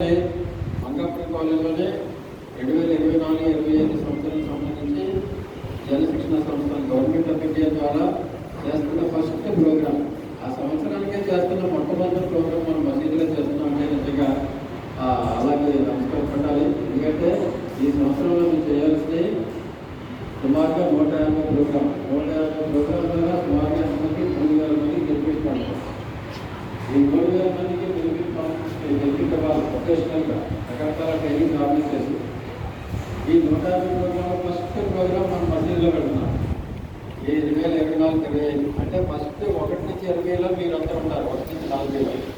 మంగాపురం కాలేజీలోనే రెండు వేల ఇరవై నాలుగు ఇరవై ఐదు సంవత్సరం సంబంధించి జనశిక్షణ సంస్థ గవర్నమెంట్ ఆఫ్ ఇండియా ద్వారా చేస్తున్న ఫస్ట్ ప్రోగ్రామ్. ఆ సంవత్సరానికే చేస్తున్న మొట్టమొదటి ప్రోగ్రామ్ మనం మసీదులో చేస్తున్నాం అనే నిజంగా ఆ, అలాగే నమస్కారపడాలి ఎందుకంటే ఈ సంవత్సరంలో మేము చేయాల్సింది సుమారుగా నూట యాభై ప్రోగ్రామ్. నూట యాభై ప్రోగ్రామ్ ద్వారా సుమారుగా అందరికీ మూడు వేల మంది గెలిపిస్తాం ఈ మూడు వేల మందికి వాళ్ళు ప్రొఫెషనల్గా రకరకాల ట్రైనింగ్ ఆర్గనైజ్ చేసి ఈ నూట యాభై ప్రోగ్రామ్ ఫస్ట్ ప్రోగ్రామ్ మనం మసీదులో పెడుతున్నాం ఈ రెండు వేల ఇరవై నాలుగు ఇరవై ఐదు అంటే ఫస్ట్ ఒకటి నుంచి ఇరవైలో మీరు అంతా ఉంటారు ఒకటి నుంచి నాలుగు నాలుగైలో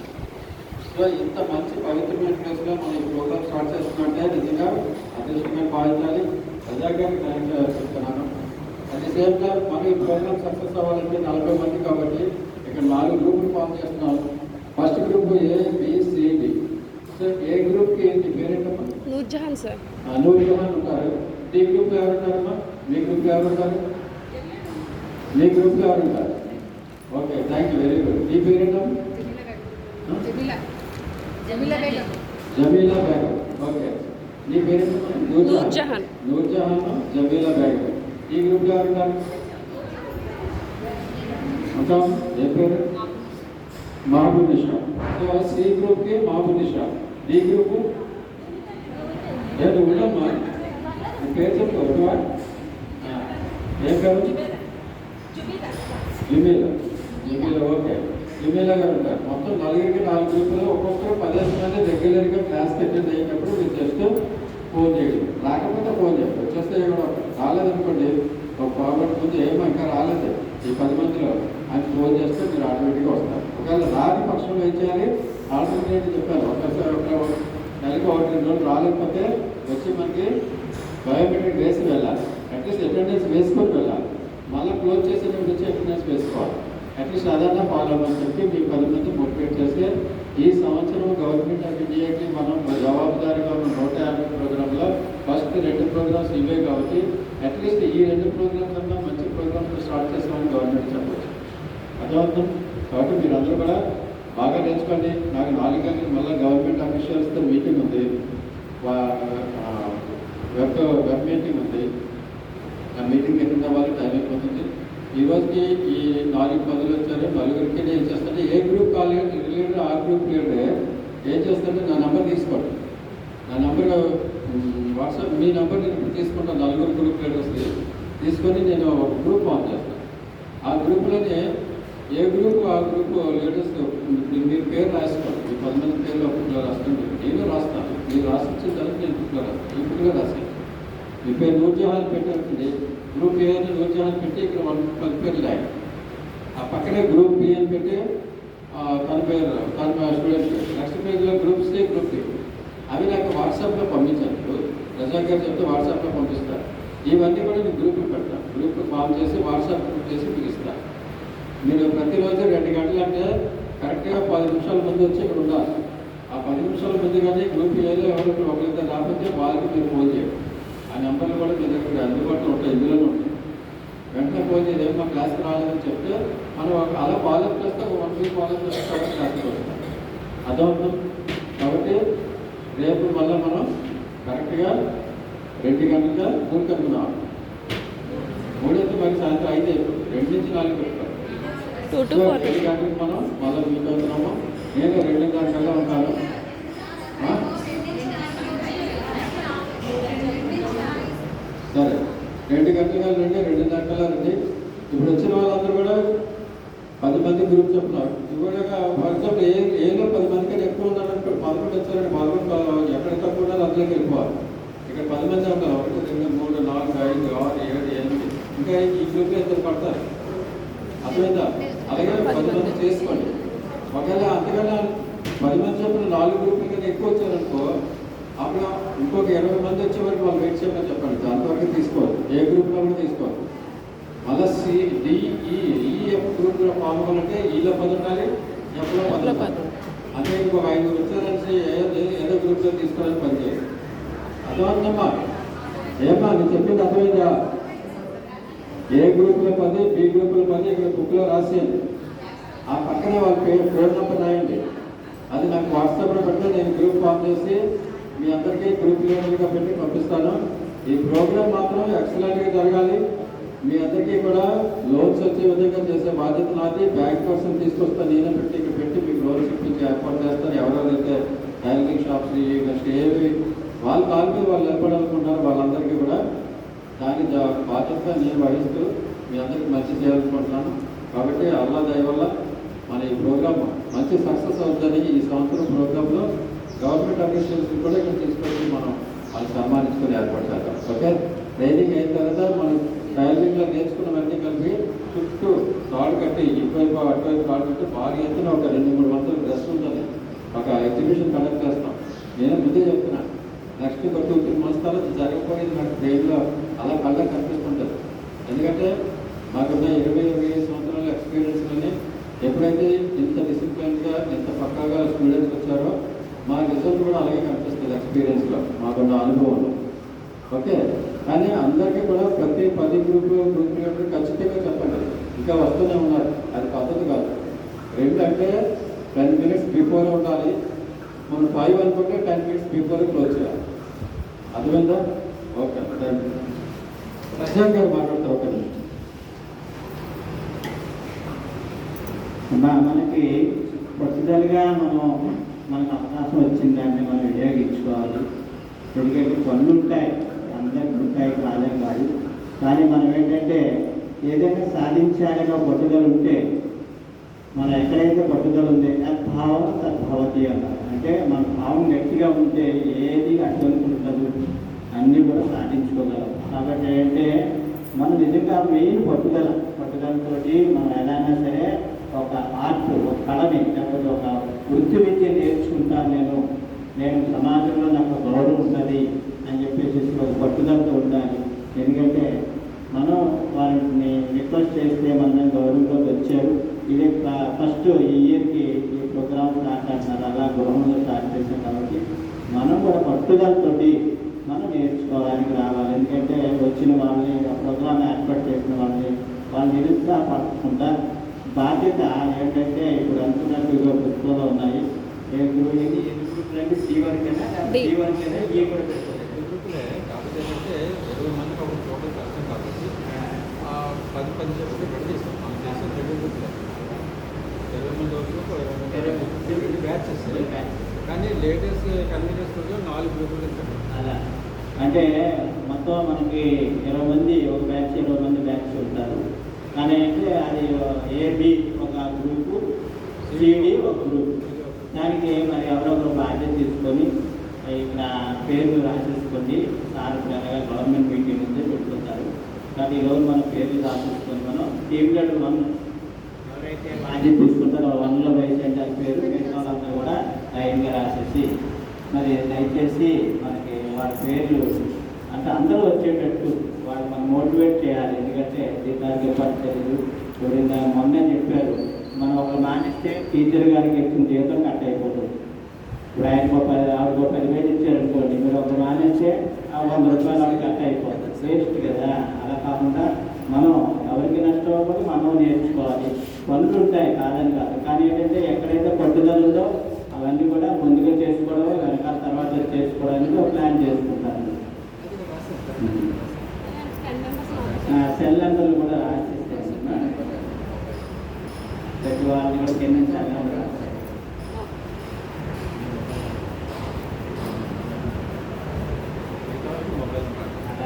సో ఇంత మంచి పవిత్రమైన ప్లేస్లో మనం ఈ ప్రోగ్రామ్ స్టార్ట్ చేస్తున్నట్టే నిజంగా అదృష్టంగా భావించాలి ప్రజాగారికి థ్యాంక్ చెప్తున్నాను అట్ ది సేమ్ టైం మనం ఈ ప్రోగ్రామ్ సక్సెస్ అవ్వాలంటే నలభై మంది కాబట్టి ఇక్కడ నాలుగు గ్రూపులు ఫామ్ చేస్తున్నాం first group A B C D so A గ్రూప్కి ఏంటి పేరేంటమ్మా నూర్జహాన్ సార్ నూరు జనాలు ఉంటారు డి గ్రూప్ ఎవరు ఉంటారమ్మా మీ గ్రూప్ ఎవరు ఉంటారు మీ గ్రూప్ ఎవరు ఉంటారు okay thank you very good మీ పేరేంటమ్మా జమీలా జమీలా బేగం జమీలా బేగం ఓకే నీ పేరు నూర్జహాన్. నూర్జహాన్ జమీలా బేగం ఈ గ్రూప్లో ఎవరున్నారు ఉంటాం ఏ పేరు మహబూబ్ నిషా. సో సి గ్రూప్కి మహబూబ్ నిషా. D group? లేదు ఉండమ్మా నీ పేరు చెప్పు ఉండవా ఏం పేరు? జుమీల జుమీల ఓకే. జుమీల గారు ఉంటారు. మొత్తం నలుగురికి నాలుగు గ్రూపులు ఒక్కొక్కరు పదిహేను మంది రెగ్యులర్గా క్లాస్ అటెండ్ అయినప్పుడు మీరు జస్ట్ ఫోన్ చేయడం. రాకపోతే ఫోన్ చేయండి. వచ్చేస్తే కూడా రాలేదనుకోండి. ఒక ప్రాబ్లం ముందు ఏమో ఇంకా రాలేదు. ఈ పది మందిలో. అని ఫోన్ చేస్తే మీరు ఆటోమేటిక్గా వస్తారు. ఒకవేళ రాని పక్షంలో ఏం చేయాలి? ఆల్టర్నేట్ చెప్పాను ఒకసారి ఒక నెలకి ఒకటి రెండు రోజులు రాలేకపోతే వచ్చి మనకి బయోమెట్రిక్ వేసి వెళ్ళాలి. అట్లీస్ట్ అటెండెన్స్ వేసుకొని వెళ్ళాలి. మళ్ళీ క్లోజ్ చేసేటప్పుడు వచ్చి అటెండెన్స్ వేసుకోవాలి. అట్లీస్ట్ అదన్నా ఫాలో అవ్వని చెప్పి మీ పది మంది మోటివేట్ చేస్తే ఈ సంవత్సరం గవర్నమెంట్ ఆఫ్ ఇండియాకి మనం జవాబుదారీగా ఉన్న నూట యాభై ప్రోగ్రాంలో ఫస్ట్ రెండు ప్రోగ్రామ్స్ ఇవే కాబట్టి అట్లీస్ట్ ఈ రెండు ప్రోగ్రామ్ కన్నా మంచి ప్రోగ్రామ్స్ స్టార్ట్ చేస్తామని గవర్నమెంట్ చెప్పవచ్చు అర్థమవుతుంది? కాబట్టి మీరు అందరూ కూడా బాగా నేర్చుకోండి. నాకు నాలుగు గంటలకు మళ్ళీ గవర్నమెంట్ అఫీషియల్స్తో మీటింగ్ ఉంది. వెబ్ వెబ్ మీటింగ్ ఉంది. ఆ మీటింగ్ అటెండ్ అవ్వాలి టైం అయిపోతుంది. ఈ రోజుకి ఈ నాలుగు పదులు వచ్చారు. నలుగురికి నేను ఏం చేస్తాను ఏ గ్రూప్ కాల్ లీడర్ ఆ గ్రూప్ లీడర్ ఏం చేస్తానంటే నా నెంబర్ తీసుకోండి. నా నెంబర్ వాట్సాప్ మీ నెంబర్ నేను తీసుకుంటాను నలుగురు గ్రూప్ లీడర్స్ తీసుకొని నేను ఒక గ్రూప్ ఆన్ చేస్తాను ఆ గ్రూప్లోనే ఏ గ్రూప్ ఆ గ్రూప్ లీడర్స్ ఇప్పుడు మీరు పేరు రాసుకోండి. మీ పది మంది పేర్లు ఒక్కొక్కలో రాసుకోండి నేను రాస్తాను. మీరు రాసిచ్చిన తర్వాత నేను బుక్లో రాస్తాను. ఈ బుక్లో మీ పేరు నూర్జహాన్ పెట్టారండి గ్రూప్ ఏ అని నూర్జహాన్ పెట్టి ఇక్కడ వన్ పది పేర్లు లేక ఆ పక్కనే గ్రూప్ బి అని పెట్టి తన పేరు తన స్టూడెంట్ నెక్స్ట్ పేజ్లో గ్రూప్ సి గ్రూప్ డి. అవి నాకు వాట్సాప్లో పంపించాను రజాక్ గారు చెప్తే వాట్సాప్లో పంపిస్తాను ఇవన్నీ కూడా నేను గ్రూపులు పెడతాను గ్రూప్ ఫామ్ చేసి వాట్సాప్ గ్రూప్ చేసి మీకు ఇస్తాను మీరు ప్రతిరోజు రెండు గంటలు అంటే కరెక్ట్గా పది నిమిషాల ముందు వచ్చి ఇక్కడ ఉండాలి. ఆ పది నిమిషాల ముందు కానీ గ్రూప్ ఏదో ఎవరు ఒకరిద్దరు రాకపోతే వాళ్ళకి మీరు ఫోన్ చేయండి. ఆ నెంబర్లు కూడా మీ దగ్గర అందుబాటులో ఉంటాయి ఇందులోనే ఉంటాయి. వెంటనే ఫోన్ చేసి ఏమో క్లాస్కి రాలేదని చెప్తే మనం ఒక అలా ఫాలో చేస్తే ఒక వన్ వీక్ ఫాలో చేస్తే క్లాస్కి వస్తాం. అర్థమవుతుంది? కాబట్టి రేపు మళ్ళీ మనం కరెక్ట్గా రెండు గంటలుగా మూడు కనుక్కున్నాం మూడైతే మరి సాయంత్రం ఐదు రెండు నుంచి నాలుగు పెట్టుకోవాలి టూ టు ఫోర్. రెండు గంటలకు మనం మళ్ళీ మీట్ అవుతున్నాము నేను రెండున్నర కల్లా ఉంటాను. సరే. రెండు గంటల రండి రెండున్నర కల్లా రండి ఇప్పుడు వచ్చిన వాళ్ళందరూ కూడా పది మంది గ్రూప్ చెప్తున్నారు ఇప్పుడు ఫర్ ఎగ్జాంపుల్ ఏ ఏలో పది మంది కంటే ఎక్కువ ఉన్నారనుకో పదకొండు వచ్చారంటే పదకొండు ఎక్కడ తక్కువ ఉండాలి అందులోకి వెళ్ళిపోవాలి. ఇక్కడ పది మంది ఉంటారు. ఒకటి రెండు మూడు నాలుగు ఐదు ఆరు ఏడు ఎనిమిది. ఇంకా ఈ గ్రూప్లో ఇద్దరు పడతారు? అర్థమైందా? అలాగే పది మంది చేసుకోండి. ఒకవేళ అంతకన్నా పది మంది చెప్పిన నాలుగు గ్రూపుల కన్నా ఎక్కువ వచ్చారనుకో అప్పుడు ఇంకొక ఇరవై మంది వచ్చే వరకు వాళ్ళు వెయిట్ చేయమని చెప్పండి. అంతవరకు తీసుకోవాలి. ఏ గ్రూప్లో కూడా తీసుకోవాలి. మళ్ళీ సి డిఈ ఈఎఫ్ గ్రూప్లో అవ్వాలంటే ఈలో పది ఉండాలి ఎఫ్లో పది. అంటే ఇంకొక ఐదు వచ్చారని ఏదో గ్రూప్లో తీసుకోవాలని పని చేయాలి అర్థమవుతుందమ్మా ఏమ్మా నేను చెప్పింది అర్థమైందా? ఏ గ్రూపులో పని బి గ్రూపులో పని ఇక్కడ బుక్లో రాసేయండి ఆ పక్కనే వాళ్ళ పేరు ఫోన్ నెంబర్ రాయండి. అది నాకు వాట్సాప్లో పెడితే నేను గ్రూప్ ఫామ్ చేసి మీ అందరికీ గ్రూప్ లీడర్గా పెట్టి పంపిస్తాను. ఈ ప్రోగ్రామ్ మాత్రం ఎక్సలెంట్గా జరగాలి. మీ అందరికీ కూడా లోన్స్ వచ్చే విధంగా చేసే బాధ్యత నాది. బ్యాంక్ పర్సన్ తీసుకొస్తాను నేనే పెట్టి ఇక్కడ పెట్టి మీకు లోన్స్ ఇప్పించి ఏర్పాటు చేస్తాను. ఎవరెవరైతే టైలరింగ్ షాప్స్ నెక్స్ట్ ఏవి వాళ్ళ కాల్ మీద వాళ్ళు నిలబడాలనుకుంటారో వాళ్ళందరికీ కూడా దాని బాధ్యత నేను వహిస్తూ మీ అందరికీ మంచి చేయాలనుకుంటున్నాను. కాబట్టి అల్లా దయ వల్ల మన ఈ ప్రోగ్రామ్ మంచి సక్సెస్ అవుతుందని ఈ సంవత్సరం ప్రోగ్రాంలో గవర్నమెంట్ అఫీషియల్స్ కూడా ఇక్కడ తీసుకొచ్చి మనం వాళ్ళు సన్మానించుకొని ఏర్పాటు చేద్దాం. ఓకే? ట్రైనింగ్ అయిన తర్వాత మనం టైలరింగ్లో నేర్చుకున్నవన్నీ కలిపి చుట్టూ తాడు కట్టి ఇటువైపు అటువైపు తాడు కట్టి బాగా ఎత్తున ఒక రెండు మూడు వందల డ్రెస్ ఉంటుంది. ఒక ఎగ్జిబిషన్ కండక్ట్ చేస్తాం. నేను ముందే చెప్తున్నాను నెక్స్ట్ ఒక టూ త్రీ మంత్స్ తర్వాత జరగబోయేది మనకి ట్రైన్లో అలా కళ్ళకి కనిపిస్తుంటుంది ఎందుకంటే మాకున్న ఇరవై ఇరవై ఐదు సంవత్సరాల ఎక్స్పీరియన్స్లోనే ఎప్పుడైతే ఇంత డిసిప్లిన్గా ఇంత పక్కాగా స్టూడెంట్స్ వచ్చారో మా రిజల్ట్ కూడా అలాగే కనిపిస్తుంది ఎక్స్పీరియన్స్లో మాకున్న అనుభవంలో. ఓకే? కానీ అందరికీ కూడా ప్రతి పది గ్రూప్ గ్రూప్ లీడర్ ఖచ్చితంగా చెప్పండి. ఇంకా వస్తూనే ఉన్నారు. అది పద్ధతి కాదు. ఏంటంటే టెన్ మినిట్స్ బిఫోర్ ఉండాలి. మనం ఫైవ్ అనుకుంటే టెన్ మినిట్స్ బిఫోర్ క్లోజ్ చేయాలి. అర్థమైందా? ఓకే థ్యాంక్ యూ ప్రశాంత్ గారు మాట్లాడుతూ ఒక మనకి ప్రతిదలుగా మనం మనకు అవకాశం వచ్చిందాన్ని మనం వినియోగించుకోవాలి. ఎందుకంటే పనులు ఉంటాయి అందరికీ ఉంటాయి కాలేం కాదు. కానీ మనం ఏంటంటే ఏదైనా సాధించాలని ఒక పట్టుదల ఉంటే మనం ఎక్కడైతే పట్టుదల ఉంది భావం తద్భవతి అన్నారు అంటే మన భావం గట్టిగా ఉంటే ఏది అటువంటి ఉండదు. అన్నీ కూడా సాధించుకోగలం. కాబట్టి ఏంటంటే మనం నిజంగా మెయిన్ పట్టుదల పట్టుదలతో మనం ఏదైనా సరే ఒక ఆర్ట్ ఒక కళని లేకపోతే ఒక వృత్తి విద్య నేర్చుకుంటాను నేను. నేను సమాజంలో నాకు గౌరవం ఉంటుంది అని చెప్పేసి ఒక పట్టుదలతో ఉండాలి. ఎందుకంటే మనం వారిని రిక్వెస్ట్ చేస్తే మన గౌరవంలోకి వచ్చారు. ఇది ఫస్ట్ ఈ ఇయర్కి ఈ ప్రోగ్రామ్ స్టార్ట్ అంటున్నారు అలా గృహంలో స్టార్ట్ చేశాం కాబట్టి మనం కూడా పట్టుదలతోటి మనం నేర్చుకోవడానికి రావాలి. ఎందుకంటే వచ్చిన వాళ్ళని ఆ ప్రోగ్రామ్ ఏర్పాటు చేసిన వాళ్ళని వాళ్ళు నిరుత్సాహపడకుండా బాధ్యత ఏంటంటే ఇప్పుడు అంటున్నట్టుగా పుస్తకాలు ఉన్నాయి. ఏ గ్రూప్ ఎన్ని గ్రూపులు అంటే సి వరకేనా? డి. సి వరకేనా? ఏ కూడా పెట్టాలి గ్రూపులే కాకపోతే ఏంటంటే ఇరవై మందికి ఒక టోటల్ కష్టం కాబట్టి ఆ పది పది చెప్పి విడదీస్తాం మనం చేసే రెండు గ్రూపులే ఇరవై మంది గ్రూప్ ఇరవై బ్యాచెస్. కానీ లేటెస్ట్ కన్వీనియన్స్ నాలుగు అంటే మొత్తం మనకి ఇరవై మంది ఒక బ్యాచ్ ఇరవై మంది బ్యాచ్ ఉంటారు. కానీ అంటే అది ఏబి ఒక గ్రూపు సిడి ఒక గ్రూప్ దానికి మరి ఎవరొకరు బాధ్యత తీసుకొని ఇక్కడ పేర్లు రాసేసుకోండి. సార్ గవర్నమెంట్ మీటింగ్ ఉంది పెట్టుకుంటారు. కాబట్టి ఈరోజు మన పేర్లు రాసేసుకొని మనం టీమ్ లీడర్ వన్ ఎవరైతే బాధ్యత తీసుకుంటారో వన్లో వయసు అంటే పేరు మిగతా కూడా లైన్గా రాసేసి మరి దయచేసి మనకి వాళ్ళ పేర్లు అంటే అందరూ వచ్చేటట్టు వాళ్ళు మనం మోటివేట్ చేయాలి. ఎందుకంటే దీనికి ఏర్పాటు తెలియదు ఎవరైనా మొన్న చెప్పారు మనం ఒక మానేస్తే టీచర్ గారికి ఇచ్చిన జీతం కట్ అయిపోతుంది. ఇప్పుడు ఆయనకు ఒక పది ఆవిడకు ఒక పదివేలు ఇచ్చారనుకోండి మీరు ఒక మానేస్తే ఆ వంద రూపాయలు ఆవిడ కట్ అయిపోతుంది. వేస్ట్ కదా. అలా కాకుండా మనం ఎవరికి నష్టం అవ్వకపోతే మనం నేర్చుకోవాలి. పనులు ఉంటాయి కాదని కాదు. కానీ ఏంటంటే ఎక్కడైతే పట్టుదల ఉందో అవన్నీ కూడా ముందుగా చేసుకోవడమే తర్వాత చేసుకోవడానికి ఒక ప్లాన్ చేసుకుంటారు సెల్ నెంబర్లు కూడా రాసేస్తాను ప్రతి వాళ్ళని కూడా కింద cell number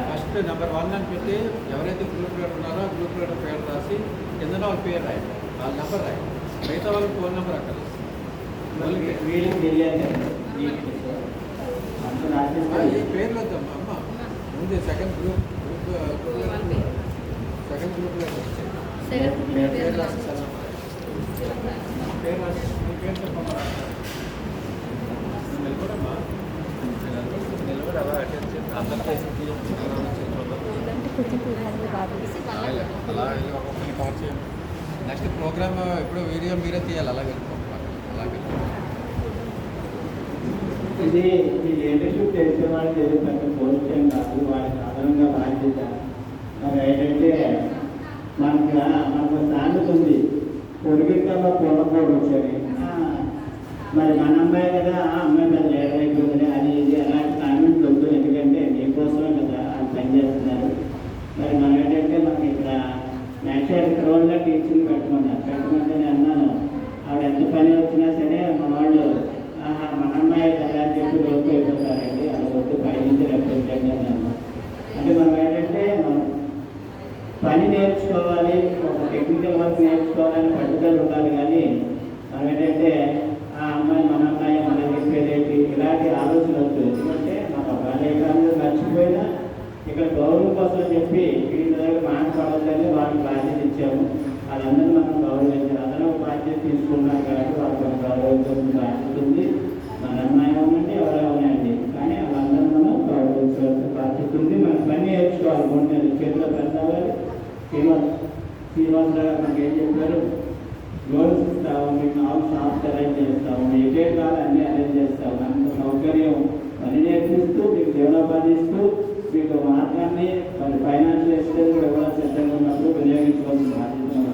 first number one అని పెట్టి ఎవరైతే గ్రూప్ లీడర్ ఉన్నారో ఆ గ్రూప్ లీడర్ పేరు రాసి కింద వాళ్ళ పేరు రాయండి. వాళ్ళ నెంబర్ రాయండి. మిగతా వాళ్ళకి ఫోన్ నెంబర్ అక్కడ వీళ్ళకి తెలియాలి పేర్లు అమ్మ ముందు సెకండ్ గ్రూప్ సెకండ్ గ్రూప్ పేరు పేరు రాసి మీ పేరు చెప్పమ్మా నిలబడమ్మా నిలబడి అటెండ్ చేసి అందరికీ అలా ఒక్కొక్కరిని చేయండి. నెక్స్ట్ ప్రోగ్రామ్ ఇప్పుడు వీడియో మీరే తీయాలి అలాగే. అలాగే. అలా ఇది ఈ లీడర్షిప్ తెలిసే వాళ్ళకి ఏదో పెద్ద పోస్టేం కాదు వాళ్ళకి అదనంగా బాధ్యత మరి ఏంటంటే మనకు మనకు సామెత ఉంది. పొడిగిట్టలో పొడపోడు వచ్చని మరి మన అమ్మాయి కదా ఆ అమ్మాయి పెద్ద లీడర్ అయిపోతుంది అది ఇది అలాంటి కామెంట్ వద్దు. ఎందుకంటే మీకోసమే కదా అది పనిచేస్తున్నారు మరి మనం ఏంటంటే మనకి ఇక్కడ నేషనల్ క్రౌడ్లో టీచింగ్ పెట్టుకున్నారు పెట్టుకుంటే నేను అన్నాను ఆవిడ ఎంత పని వచ్చినా సరే మన వాళ్ళు ఆహా మన అమ్మాయి కదా అని చెప్పి రోజు అయిపోతారండి అలా వద్దు పై నుంచి రెప్రజెంట్ అన్నాను అంటే మనం ఏంటంటే మనం పని నేర్చుకోవాలి ఒక టెక్నికల్ వర్క్ నేర్చుకోవాలని పట్టుదల ఉండాలి కానీ మనం ఏంటంటే ఆ అమ్మాయి మన అమ్మాయి మనం చెప్పేదేంటి ఇలాంటి ఆలోచన వద్దు ఎందుకంటే మన బాల్యకాలంలో మర్చిపోయినా ఇక్కడ గౌరవం కోసం చెప్పి వీళ్ళ దగ్గర మాట్లాడాలని వాళ్ళకి బాధ్యత ఇచ్చాము వాళ్ళందరూ మనం గౌరవించాలి అందరూ ఒక బాధ్యత తీసుకున్నాం కాబట్టి వాళ్ళకి ఒక గౌరవించాల్సిన బాధ్యత ఉంది మన అమ్మాయి ఉందండి ఎవరో ఉన్నాయండి కానీ వాళ్ళందరూ మనం గౌరవించాల్సిన బాధ్యత ఉంది మన పని నేర్చుకోవాలి మూడు నెలలు చేతిలో పెద్దవాళ్ళు శ్రీనివాస్ శ్రీనివాసరావు గారు మనకి ఏం చెప్పారు లోన్స్ ఇస్తాము మీకు నాలుగు షాప్స్ అరేంజ్ చేస్తాము మీకు ఏ కావాలి అన్ని అరేంజ్ చేస్తాము అంత సౌకర్యం పని నేర్పిస్తూ మీకు డెవలప్ ఇస్తూ మీకు మార్గాన్ని మరి ఫైనాన్షియల్ ఎక్స్టెంట్ కూడా ఇవ్వడం సిద్ధంగా ఉన్నప్పుడు వినియోగించుకోవాల్సిన బాధ్యత